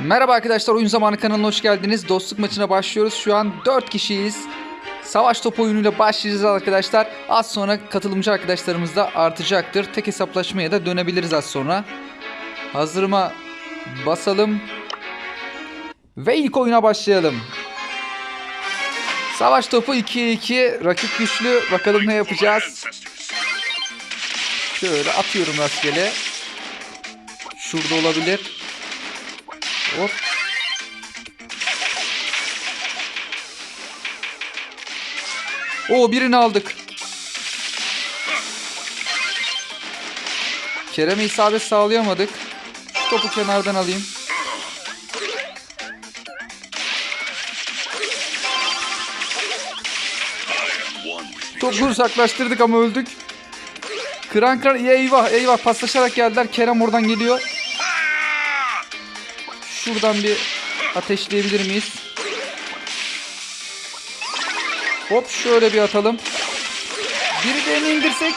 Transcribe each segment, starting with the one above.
Merhaba arkadaşlar Oyun Zamanı kanalına hoş geldiniz. Dostluk maçına başlıyoruz. Şu an 4 kişiyiz. Savaş topu oyunuyla başlayacağız arkadaşlar. Az sonra katılımcı arkadaşlarımız da artacaktır. Tek hesaplaşmaya da dönebiliriz az sonra. Hazırıma basalım. Ve ilk oyuna başlayalım. Savaş topu 2'ye 2. Rakip güçlü. Bakalım ne yapacağız. Şöyle atıyorum rastgele. Şurada olabilir. Hop. Oo birini aldık. Kerem'e isabet sağlayamadık. Şu topu kenardan alayım. Topu uzaklaştırdık ama öldük. Kıran kıran eyvah eyvah paslaşarak geldiler. Kerem oradan geliyor. Şuradan bir ateşleyebilir miyiz? Hop şöyle bir atalım. Biri de indirsek.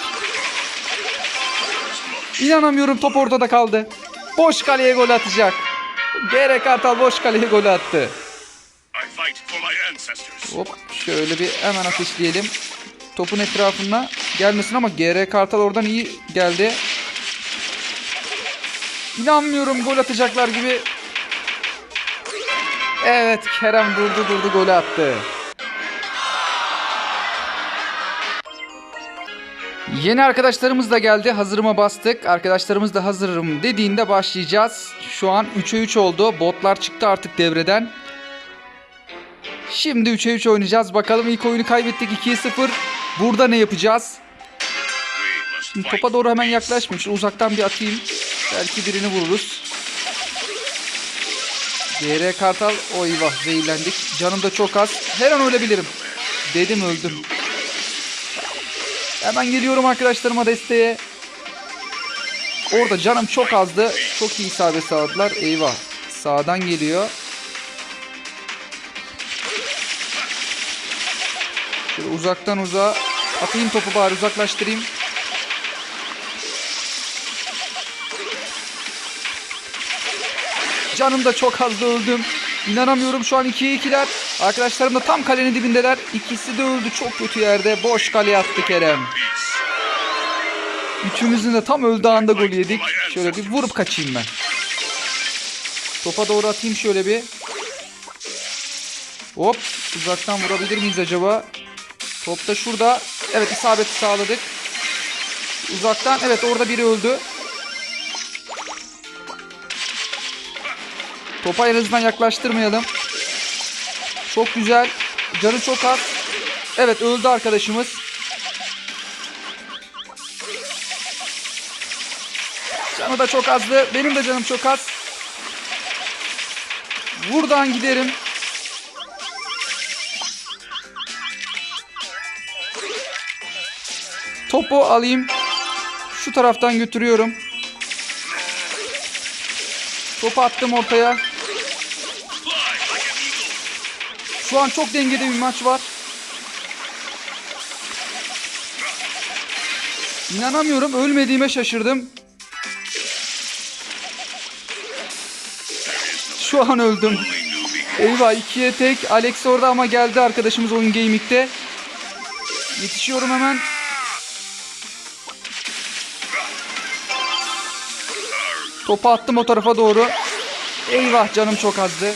İnanamıyorum top ortada kaldı. Boş kaleye gol atacak. GR Kartal boş kaleye gol attı. Hop şöyle bir hemen ateşleyelim. Topun etrafına gelmesin ama GR Kartal oradan iyi geldi. İnanmıyorum gol atacaklar gibi. Evet Kerem durdu durdu golü attı. Yeni arkadaşlarımız da geldi. Hazırıma bastık. Arkadaşlarımız da hazırım dediğinde başlayacağız. Şu an 3'e 3 oldu. Botlar çıktı artık devreden. Şimdi 3'e 3 oynayacağız. Bakalım ilk oyunu kaybettik 2'ye 0. Burada ne yapacağız? Şimdi topa doğru hemen yaklaşmayayım. Şöyle uzaktan bir atayım. Belki birini vururuz. GR Kartal. O eyvah zehirlendik. Canım da çok az. Her an ölebilirim. Dedim öldüm. Hemen geliyorum arkadaşlarıma desteğe. Orada canım çok azdı. Çok iyi isabet sağladılar. Eyvah. Sağdan geliyor. Şöyle uzaktan uzağa atayım topu bari uzaklaştırayım. Canım da çok az öldüm. İnanamıyorum şu an 2'ye 2'ler. Arkadaşlarım da tam kalenin dibindeler. İkisi de öldü çok kötü yerde. Boş kaleye attı Kerem. Üçümüzün de tam öldüğü anda gol yedik. Şöyle bir vurup kaçayım ben. Topa doğru atayım şöyle bir. Hop uzaktan vurabilir miyiz acaba? Top da şurada. Evet isabeti sağladık. Uzaktan evet orada biri öldü. Topa en azından yaklaştırmayalım. Çok güzel. Canı çok az. Evet öldü arkadaşımız. Canı da çok azdı. Benim de canım çok az. Buradan giderim. Topu alayım. Şu taraftan götürüyorum. Topu attım ortaya. Şu an çok dengede bir maç var. İnanamıyorum. Ölmediğime şaşırdım. Şu an öldüm. Eyvah ikiye tek. Alex orada ama geldi arkadaşımız oyun gaming'de. Yetişiyorum hemen. Topu attım o tarafa doğru. Eyvah canım çok azdı.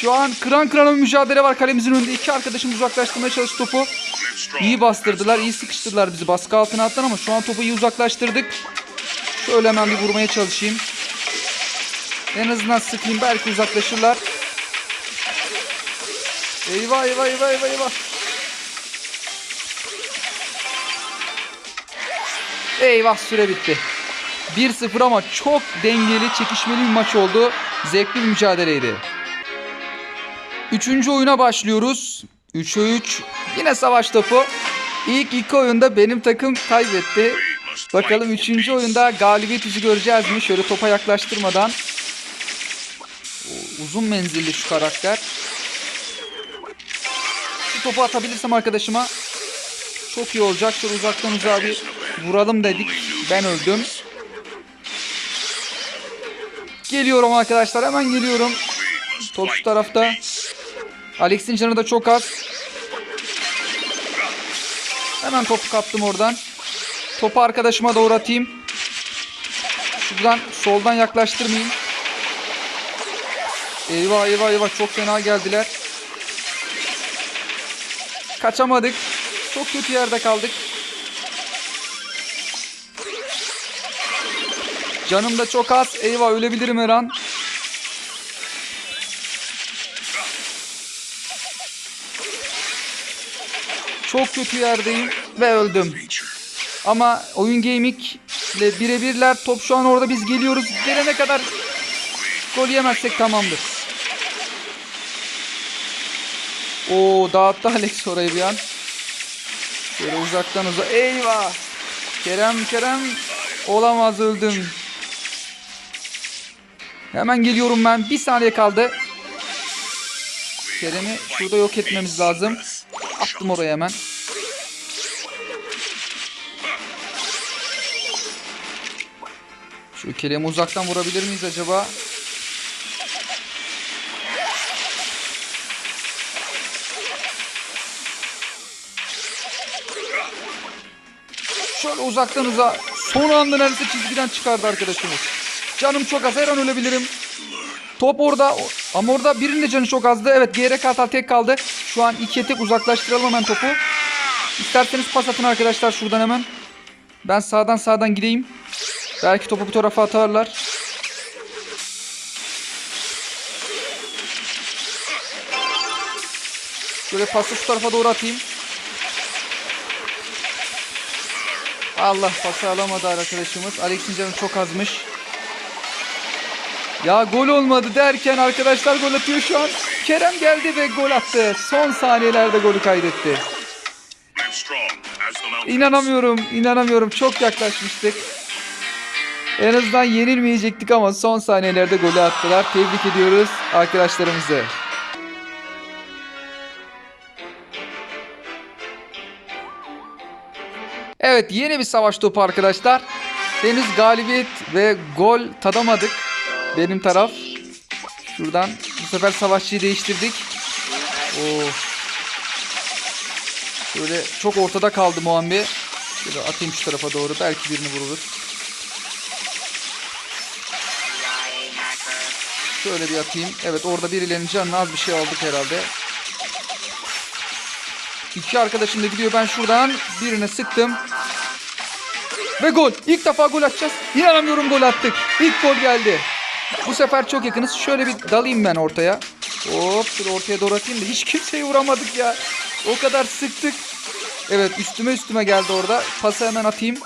Şu an kıran kırana bir mücadele var kalemizin önünde. İki arkadaşım uzaklaştırmaya çalıştı topu. İyi bastırdılar, iyi sıkıştırdılar bizi. Baskı altına attılar ama şu an topu iyi uzaklaştırdık. Şöyle hemen bir vurmaya çalışayım. En azından sıkayım belki uzaklaşırlar. Eyvah eyvah eyvah eyvah eyvah. Eyvah süre bitti. 1-0 ama çok dengeli, çekişmeli bir maç oldu. Zevkli bir mücadeleydi. Üçüncü oyuna başlıyoruz. 3'e 3. Yine savaş topu. İlk iki oyunda benim takım kaybetti. Bakalım üçüncü oyunda galibiyet yüzü göreceğiz mi? Şöyle topa yaklaştırmadan. Uzun menzilli şu karakter. Şu topu atabilirsem arkadaşıma çok iyi olacak. Şöyle uzaktan uzağa bir vuralım dedik. Ben öldüm. Geliyorum arkadaşlar hemen geliyorum. Top şu tarafta. Alex'in canı da çok az. Hemen topu kaptım oradan. Topu arkadaşıma doğru atayım. Şuradan soldan yaklaştırmayayım. Eyvah eyvah eyvah çok fena geldiler. Kaçamadık. Çok kötü yerde kaldık. Canım da çok az. Eyvah ölebilirim her an. Çok kötü yerdeyim ve öldüm. Ama oyun gaming ile birebirler top şu an orada biz geliyoruz. Gelene kadar gol yemezsek tamamdır. Oo dağıttı Alex orayı bir an. Şöyle uzaktan uza. Eyvah. Kerem Kerem olamaz öldüm. Hemen geliyorum ben. Bir saniye kaldı. Kerem'i şurada yok etmemiz lazım. Attım oraya hemen. Şu Kerem'i uzaktan vurabilir miyiz acaba? Şöyle uzaktan uza. Son anda neredeyse çizgiden çıkardı arkadaşımız. Canım çok az. Her an ölebilirim. Top orada. Ama orada birinin de canı çok azdı. Evet GR Kartal tek kaldı. Şu an ikiye tek uzaklaştıralım hemen topu. İsterseniz pas atın arkadaşlar şuradan hemen. Ben sağdan sağdan gideyim. Belki topu bu tarafa atarlar. Şöyle pası şu tarafa doğru atayım. Allah pası alamadı arkadaşımız. Alex'in canı çok azmış. Ya gol olmadı derken arkadaşlar gol atıyor şu an. Kerem geldi ve gol attı. Son saniyelerde golü kaydetti. İnanamıyorum, inanamıyorum. Çok yaklaşmıştık. En azından yenilmeyecektik ama son saniyelerde golü attılar. Tebrik ediyoruz arkadaşlarımızı. Evet yeni bir savaş topu arkadaşlar. Henüz galibiyet ve gol tadamadık. Benim taraf. Şuradan sefer savaşçıyı değiştirdik. Oo. Şöyle çok ortada kaldı Muhambi. Şöyle atayım şu tarafa doğru. Belki birini vururuz. Şöyle bir atayım. Evet orada birilerinin canını az bir şey aldık herhalde. İki arkadaşım da gidiyor. Ben şuradan birine sıktım. Ve gol. İlk defa gol atacağız. İnanamıyorum gol attık. İlk gol geldi. Bu sefer çok yakınız. Şöyle bir dalayım ben ortaya. Hop şöyle ortaya doğru atayım da hiç kimseyi vuramadık ya. O kadar sıktık. Evet üstüme üstüme geldi orada. Pası hemen atayım.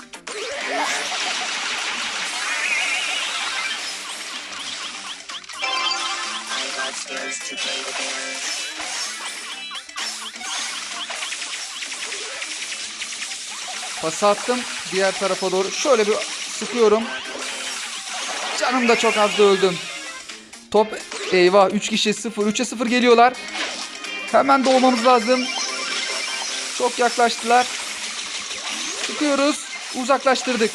Pası attım diğer tarafa doğru. Şöyle bir sıkıyorum. Canım da çok az da öldüm. Top eyvah 3 kişi 0 3'e 0 geliyorlar. Hemen doğmamız lazım. Çok yaklaştılar. Sıkıyoruz. Uzaklaştırdık.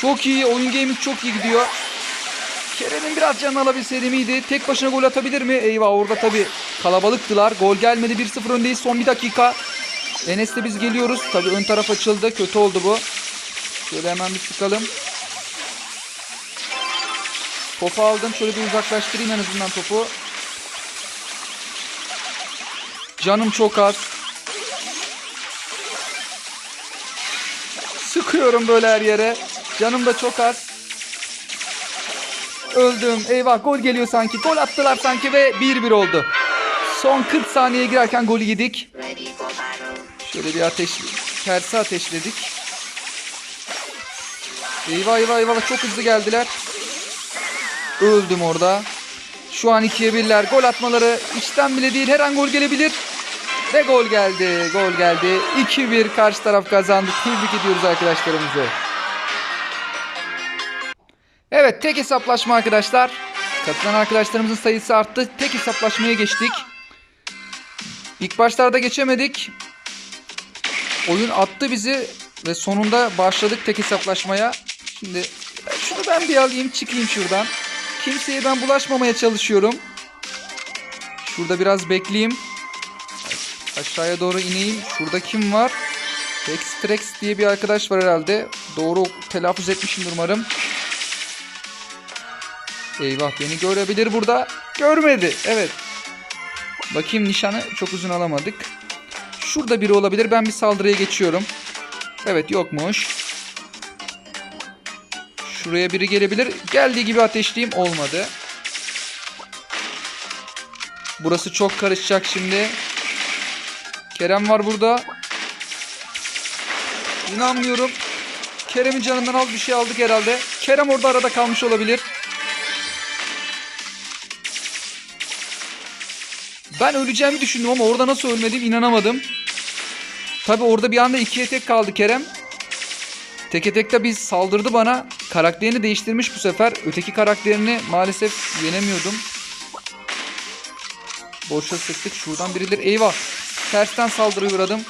Çok iyi. Oyun gaming çok iyi gidiyor. Kerem'in biraz canını alabilseydi miydi? Tek başına gol atabilir mi? Eyvah orada tabi kalabalıktılar. Gol gelmedi. 1-0 öndeyiz. Son bir dakika. Enes'le biz geliyoruz. Tabi ön taraf açıldı. Kötü oldu bu. Şöyle hemen bir sıkalım. Topu aldım. Şöyle bir uzaklaştırayım en azından topu. Canım çok az. Sıkıyorum böyle her yere. Canım da çok az. Öldüm. Eyvah gol geliyor sanki. Gol attılar sanki ve 1-1 oldu. Son 40 saniye girerken golü yedik. Şöyle bir ateş, tersi ateşledik. Eyvah eyvah eyvah çok hızlı geldiler. Öldüm orada. Şu an ikiye birler. Gol atmaları içten bile değil. Her an gol gelebilir. Ve gol geldi. Gol geldi. 2-1 karşı taraf kazandı. Tebrik ediyoruz arkadaşlarımızı. Evet tek hesaplaşma arkadaşlar. Katılan arkadaşlarımızın sayısı arttı. Tek hesaplaşmaya geçtik. İlk başlarda geçemedik. Oyun attı bizi. Ve sonunda başladık tek hesaplaşmaya. Şimdi şunu ben bir alayım çıkayım şuradan. Kimseye ben bulaşmamaya çalışıyorum. Şurada biraz bekleyeyim. Aşağıya doğru ineyim. Şurada kim var? Hextrex diye bir arkadaş var herhalde. Doğru telaffuz etmişimdir umarım. Eyvah beni görebilir burada. Görmedi. Evet. Bakayım nişanı çok uzun alamadık. Şurada biri olabilir. Ben bir saldırıya geçiyorum. Evet yokmuş. Şuraya biri gelebilir. Geldiği gibi ateşleyeyim. Olmadı. Burası çok karışacak şimdi. Kerem var burada. İnanmıyorum. Kerem'in canından az bir şey aldık herhalde. Kerem orada arada kalmış olabilir. Ben öleceğimi düşündüm ama orada nasıl ölmedim inanamadım. Tabi orada bir anda ikiye tek kaldı Kerem. Teke tekte biz saldırdı bana. Karakterini değiştirmiş bu sefer. Öteki karakterini maalesef yenemiyordum. Boşa sıktık. Şuradan birileri. Eyvah. Tersten saldırıya uğradım.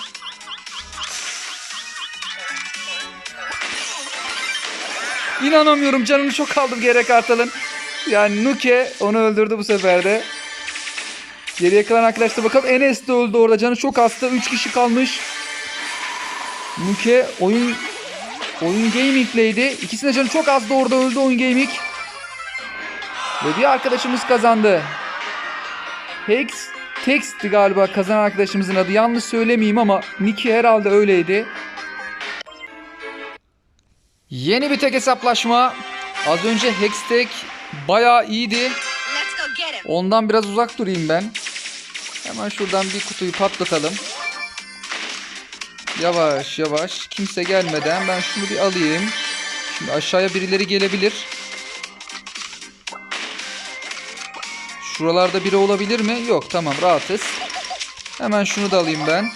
İnanamıyorum. Canını çok aldım Gerek Kartal'ın. Yani Nuke onu öldürdü bu sefer de. Geriye kalan arkadaşlar bakalım. Enes de öldü orada. Canı çok hasta. 3 kişi kalmış. Nuke oyun oyun gaming'leydi. İkisinin canı çok azdı orada öldü oyun gaming. Ve bir arkadaşımız kazandı. Hex Text'ti galiba kazanan arkadaşımızın adı. Yanlış söylemeyeyim ama Nicky herhalde öyleydi. Yeni bir tek hesaplaşma. Az önce Hextech bayağı iyiydi. Ondan biraz uzak durayım ben. Hemen şuradan bir kutuyu patlatalım. Yavaş yavaş. Kimse gelmeden ben şunu bir alayım. Şimdi aşağıya birileri gelebilir. Şuralarda biri olabilir mi? Yok tamam rahatız. Hemen şunu da alayım ben.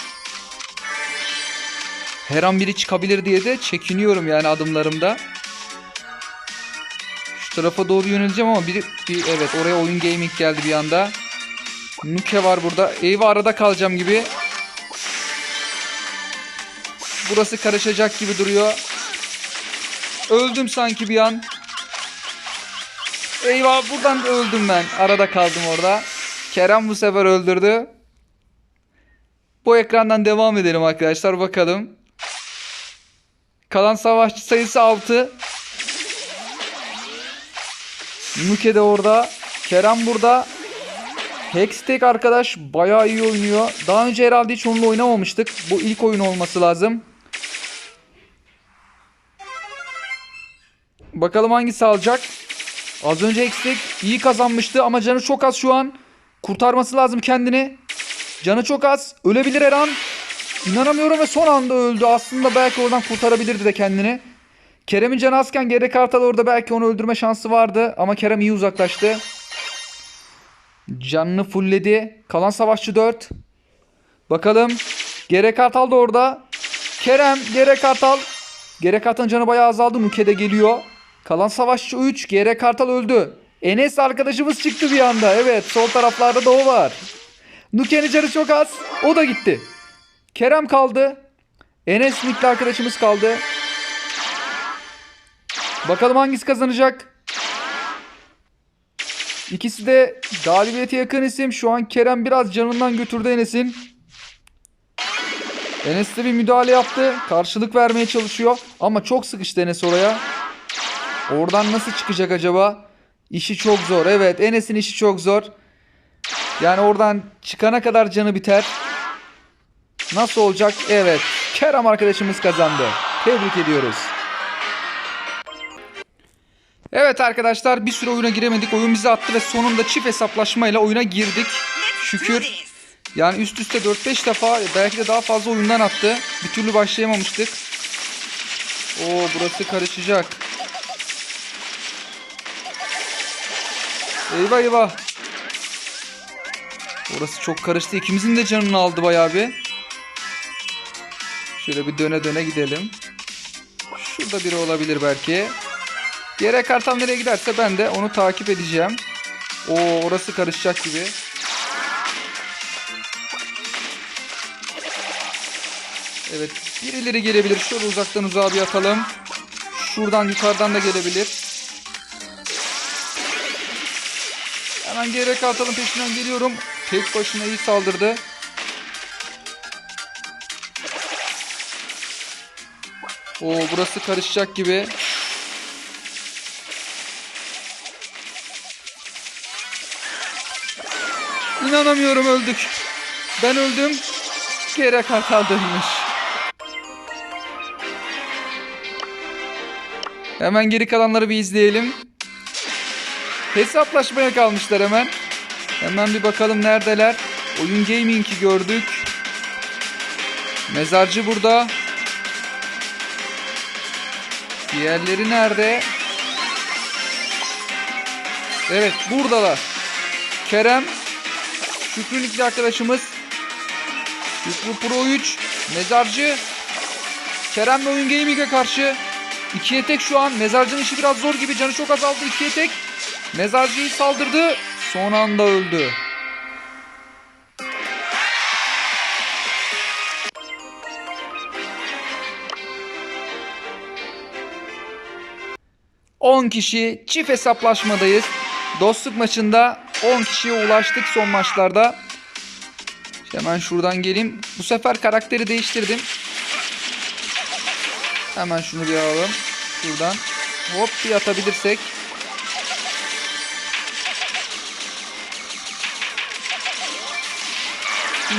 Her an biri çıkabilir diye de çekiniyorum yani adımlarımda. Şu tarafa doğru yöneleceğim ama biri bir evet oraya oyun gaming geldi bir anda. Nuke var burada. Eyvah arada kalacağım gibi. Burası karışacak gibi duruyor. Öldüm sanki bir an. Eyvah buradan da öldüm ben. Arada kaldım orada. Kerem bu sefer öldürdü. Bu ekrandan devam edelim arkadaşlar bakalım. Kalan savaşçı sayısı 6. Nuke de orada. Kerem burada. Hextech arkadaş bayağı iyi oynuyor. Daha önce herhalde hiç onunla oynamamıştık. Bu ilk oyun olması lazım. Bakalım hangisi alacak. Az önce Hextech iyi kazanmıştı ama canı çok az şu an. Kurtarması lazım kendini. Canı çok az. Ölebilir her an. İnanamıyorum ve son anda öldü. Aslında belki oradan kurtarabilirdi de kendini. Kerem'in canı azken geri kartal orada belki onu öldürme şansı vardı. Ama Kerem iyi uzaklaştı. Canını fullledi. Kalan savaşçı 4. Bakalım. Gere Kartal da orada. Kerem, Gere Kartal. Gere Kartal'ın canı bayağı azaldı. Nuke de geliyor. Kalan savaşçı 3. Gere Kartal öldü. Enes arkadaşımız çıktı bir anda. Evet sol taraflarda da o var. Nuke'nin canı çok az. O da gitti. Kerem kaldı. Enes Nikli arkadaşımız kaldı. Bakalım hangisi kazanacak. İkisi de galibiyete yakın isim. Şu an Kerem biraz canından götürdü Enes'in. Enes de bir müdahale yaptı. Karşılık vermeye çalışıyor. Ama çok sıkıştı Enes oraya. Oradan nasıl çıkacak acaba? İşi çok zor. Evet Enes'in işi çok zor. Yani oradan çıkana kadar canı biter. Nasıl olacak? Evet. Kerem arkadaşımız kazandı. Tebrik ediyoruz. Evet arkadaşlar bir süre oyuna giremedik. Oyun bizi attı ve sonunda çift hesaplaşmayla oyuna girdik. Şükür. Yani üst üste 4-5 defa belki de daha fazla oyundan attı. Bir türlü başlayamamıştık. Oo burası karışacak. Eyvah eyvah. Orası çok karıştı. İkimizin de canını aldı bayağı bir. Şöyle bir döne döne gidelim. Şurada biri olabilir belki. Yere kartal nereye giderse ben de onu takip edeceğim. Oo orası karışacak gibi. Evet birileri gelebilir. Şöyle uzaktan uzağa bir atalım. Şuradan yukarıdan da gelebilir. Hemen gerek atalım peşinden geliyorum. Tek başına iyi saldırdı. Oo burası karışacak gibi. İnanamıyorum öldük. Ben öldüm. Gerek hata dönmüş. Hemen geri kalanları bir izleyelim. Hesaplaşmaya kalmışlar hemen. Hemen bir bakalım neredeler. Oyun Gaming'i gördük. Mezarcı burada. Diğerleri nerede? Evet buradalar. Kerem. Şükrü arkadaşımız. Şükrü Pro 3. Mezarcı. Kerem ve Oyun Gaming'e karşı. İkiye tek şu an. Mezarcının işi biraz zor gibi. Canı çok azaldı. İkiye tek. Mezarcıyı saldırdı. Son anda öldü. ...10 kişi çift hesaplaşmadayız. Dostluk maçında 10 kişiye ulaştık son maçlarda. İşte hemen şuradan geleyim. Bu sefer karakteri değiştirdim. Hemen şunu bir alalım. Şuradan. Hop bir atabilirsek.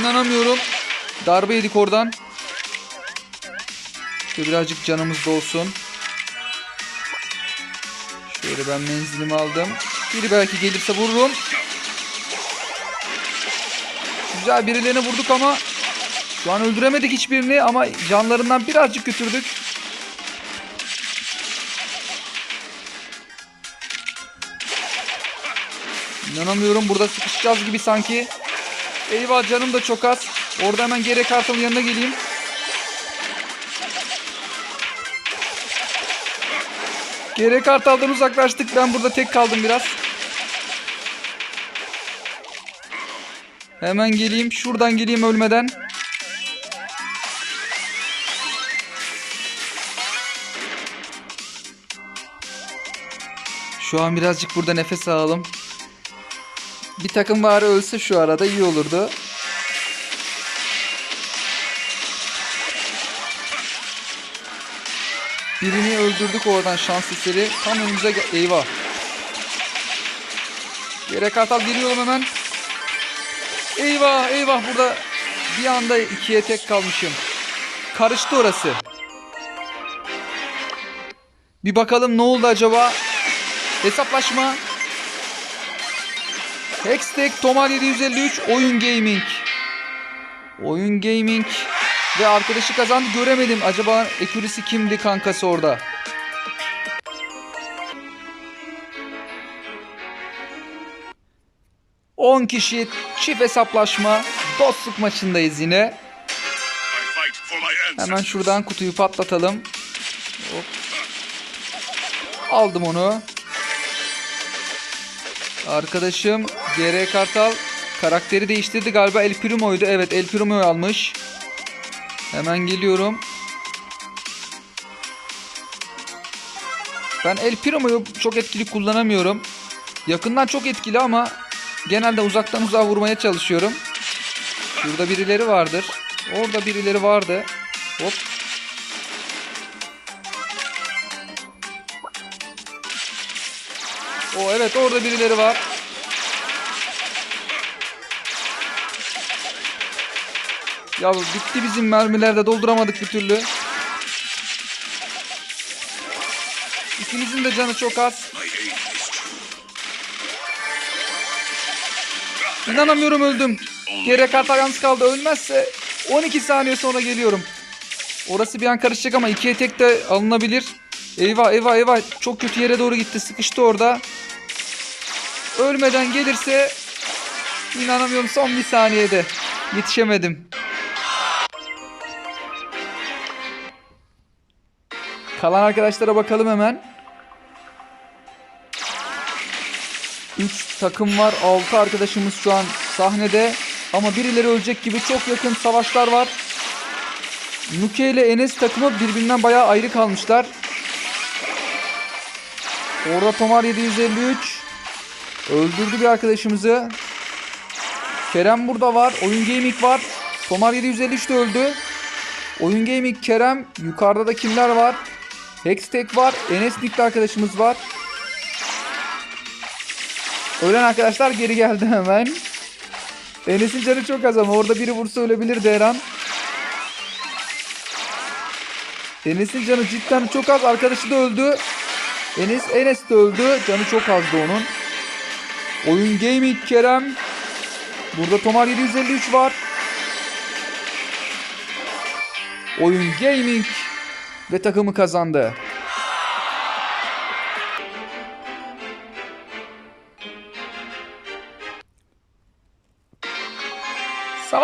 İnanamıyorum. Darbe yedik oradan. Şöyle birazcık canımız dolsun. Şöyle ben menzilimi aldım. Biri belki gelirse vururum. Güzel birilerini vurduk ama şu an öldüremedik hiçbirini ama canlarından birazcık götürdük. İnanamıyorum burada sıkışacağız gibi sanki. Eyvah canım da çok az. Orada hemen geri kartımın yanına geleyim. Geri kartaldan uzaklaştık. Ben burada tek kaldım biraz. Hemen geleyim. Şuradan geleyim ölmeden. Şu an birazcık burada nefes alalım. Bir takım bari ölse şu arada iyi olurdu. Birini öldürdük oradan şans eseri. Tam önümüze Eyvah. Yere kartal geliyorum hemen. Eyvah eyvah burada bir anda ikiye tek kalmışım. Karıştı orası. Bir bakalım ne oldu acaba? Hesaplaşma. Hextech Tomal 753 Oyun Gaming. Oyun Gaming ve arkadaşı kazandı göremedim. Acaba ekürisi kimdi kankası orada? ...10 kişi çift hesaplaşma... ...dostluk maçındayız yine. Hemen şuradan kutuyu patlatalım. Hop. Aldım onu. Arkadaşım GR Kartal karakteri değiştirdi galiba El Primo'ydu. Evet El Primo'yu almış. Hemen geliyorum. Ben El Primo'yu çok etkili kullanamıyorum. Yakından çok etkili ama genelde uzaktan uzağa vurmaya çalışıyorum. Şurada birileri vardır. Orada birileri vardı. Hop. O evet orada birileri var. Ya bitti bizim mermilerde dolduramadık bir türlü. İkinizin de canı çok az. İnanamıyorum öldüm. Geri kartal yalnız kaldı. Ölmezse 12 saniye sonra geliyorum. Orası bir an karışacak ama ikiye tek de alınabilir. Eyvah eyvah eyvah. Çok kötü yere doğru gitti. Sıkıştı orada. Ölmeden gelirse inanamıyorum son bir saniyede. Yetişemedim. Kalan arkadaşlara bakalım hemen. 3 takım var. 6 arkadaşımız şu an sahnede. Ama birileri ölecek gibi çok yakın savaşlar var. Nuke ile Enes takımı birbirinden bayağı ayrı kalmışlar. Orada Tomar 753 öldürdü bir arkadaşımızı. Kerem burada var. Oyun Gaming var. Tomar 753 de öldü. Oyun Gaming Kerem. Yukarıda da kimler var? Hextech var. Enes Nick'li arkadaşımız var. Ölen arkadaşlar geri geldi hemen. Enes'in canı çok az ama orada biri vursa ölebilirdi her an. Enes'in canı cidden çok az. Arkadaşı da öldü. Enes Enes de öldü. Canı çok azdı onun. Oyun Gaming Kerem. Burada Tomar 753 var. Oyun Gaming ve takımı kazandı.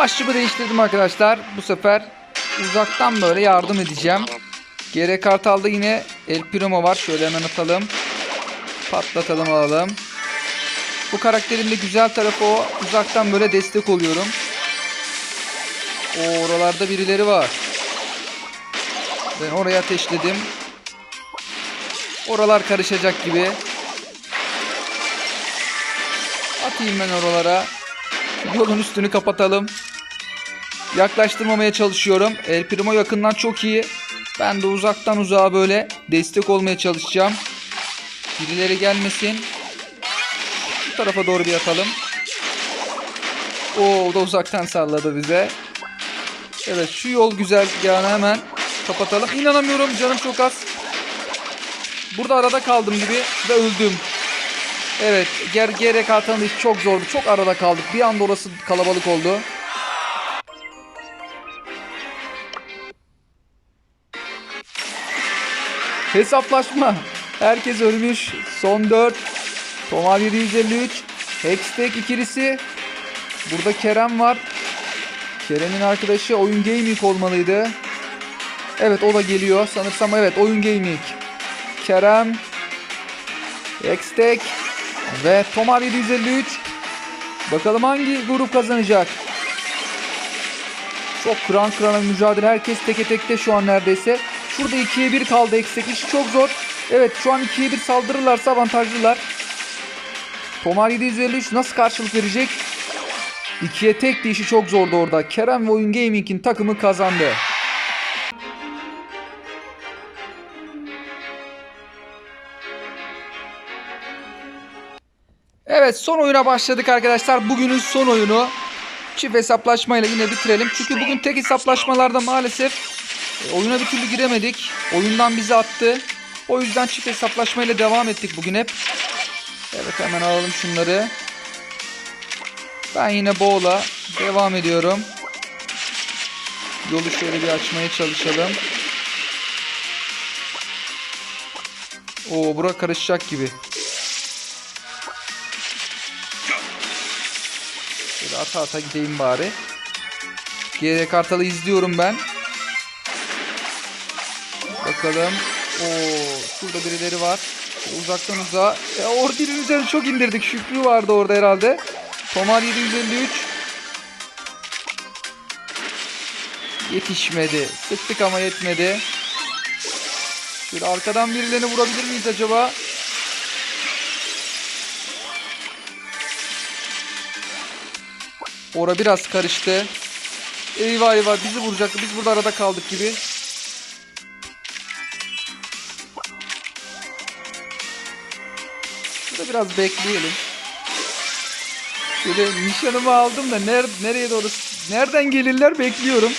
Savaşçımı değiştirdim arkadaşlar. Bu sefer uzaktan böyle yardım edeceğim. GR Kartal'da yine El Primo var. Şöyle hemen atalım. Patlatalım alalım. Bu karakterin de güzel tarafı o. Uzaktan böyle destek oluyorum. O oralarda birileri var. Ben oraya ateşledim. Oralar karışacak gibi. Atayım ben oralara. Yolun üstünü kapatalım. Yaklaştırmamaya çalışıyorum. El Primo yakından çok iyi. Ben de uzaktan uzağa böyle destek olmaya çalışacağım. Birileri gelmesin. Bu tarafa doğru bir atalım. O da uzaktan salladı bize. Evet şu yol güzergahını hemen kapatalım. İnanamıyorum canım çok az. Burada arada kaldım gibi ve öldüm. Evet kartanın işi çok zordu. Çok arada kaldık. Bir anda orası kalabalık oldu. Hesaplaşma. Herkes ölmüş. Son 4. Tomar 753. Hextech ikilisi. Burada Kerem var. Kerem'in arkadaşı Oyun Gaming olmalıydı. Evet o da geliyor. Sanırsam evet Oyun Gaming. Kerem. Hextech. Ve Tomar 753. Bakalım hangi grup kazanacak. Çok kıran kırana mücadele. Herkes teke tekte şu an neredeyse. Şurada 2'ye 1 kaldı Hextech. İş çok zor. Evet şu an 2'ye 1 saldırırlarsa avantajlılar. Tomar 753 nasıl karşılık verecek? İkiye tek de işi çok zordu orada. Kerem ve Oyun Gaming'in takımı kazandı. Evet son oyuna başladık arkadaşlar. Bugünün son oyunu. Çift hesaplaşmayla yine bitirelim. Çünkü bugün tek hesaplaşmalarda maalesef e, oyuna bir türlü giremedik. Oyundan bizi attı. O yüzden çift hesaplaşmayla devam ettik bugün hep. Evet hemen alalım şunları. Ben yine Bo'la devam ediyorum. Yolu şöyle bir açmaya çalışalım. Oo bura karışacak gibi. Şöyle ata ata gideyim bari. GR Kartal'ı izliyorum ben. Bakalım. Oo şurada birileri var. Uzaktan uzağa. E, orada birinin üzerine çok indirdik. Şükrü vardı orada herhalde. Tomar 753. Yetişmedi. Sıktık ama yetmedi. Şöyle arkadan birilerini vurabilir miyiz acaba? Ora biraz karıştı. Eyvah eyvah bizi vuracaktı. Biz burada arada kaldık gibi. Biraz bekleyelim. Şöyle nişanımı aldım da ner nereye doğru nereden gelirler bekliyorum.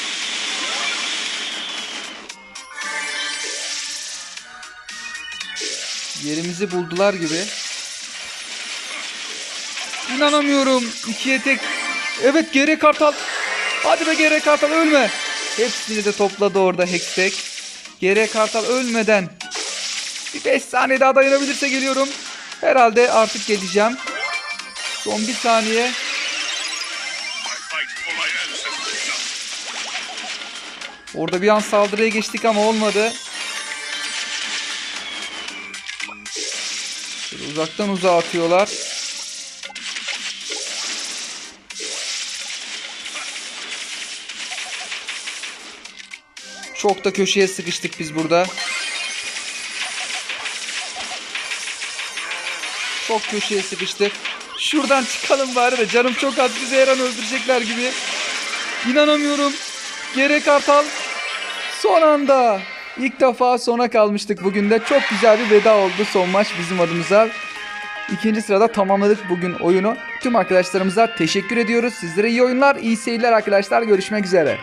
Yerimizi buldular gibi. İnanamıyorum. İkiye tek. Evet geri kartal. Hadi be geri kartal ölme. Hepsini de topladı orada Hextech. Geri kartal ölmeden. Bir 5 saniye daha dayanabilirse geliyorum. Herhalde artık geleceğim. Son bir saniye. Orada bir an saldırıya geçtik ama olmadı. Şöyle uzaktan uzağa atıyorlar. Çok da köşeye sıkıştık biz burada. Çok köşeye sıkıştık. Şuradan çıkalım bari de canım çok az bizi her an öldürecekler gibi. İnanamıyorum. Gere Kartal. Son anda. İlk defa sona kalmıştık bugün de. Çok güzel bir veda oldu son maç bizim adımıza. İkinci sırada tamamladık bugün oyunu. Tüm arkadaşlarımıza teşekkür ediyoruz. Sizlere iyi oyunlar, iyi seyirler arkadaşlar. Görüşmek üzere.